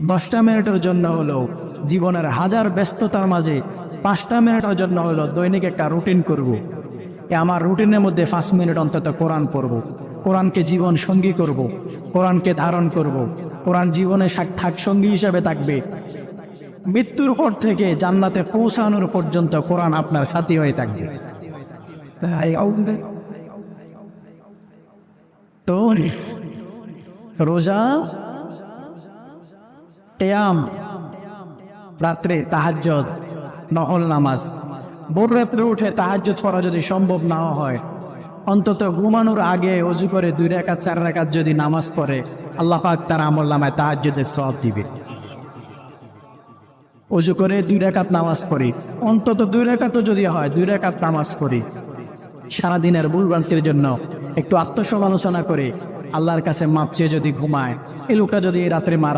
দশটা মিনিটের জন্য হলো জীবনের হাজার ব্যস্ততার মাঝে পাঁচটা মিনিটের জন্য হলো দৈনিক একটা রুটিন করব। এ আমার রুটিনের মধ্যে পাঁচ মিনিট অন্তত কোরআন পড়ব কোরআনকে জীবন সঙ্গী করব। কোরআনকে ধারণ করব। কোরআন জীবনে থাক সঙ্গী হিসাবে থাকবে মৃত্যুর পর থেকে জান্নাতে পৌঁছানোর পর্যন্ত কোরআন আপনার সাথী হয়ে থাকবে রোজা তেয়াম রাত্রে তাহাজ্জদ, নহল নামাজ। ভোর রাত্রে উঠে তাহাজ্জদ পড়া যদি সম্ভব না হয়, অন্তত ঘুমানোর আগে অজু করে দুই রেখাত, চার রেখাত যদি নামাজ পড়ে, আল্লাহ পাক তার আমল নামায় তাহাজ্জদের সব দিবে। অজু করে দুই রেখাত নামাজ পড়ি, অন্তত দুই রেখাতও যদি হয়, দুই রেখাত নামাজ পড়ি। সারাদিনের ভুলভ্রান্তির জন্য একটু আত্মসমালোচনা করে আল্লাহর কাছে মাপ চেয়ে যদি ঘুমায়, এই লোকটা যদি রাত্রে মারা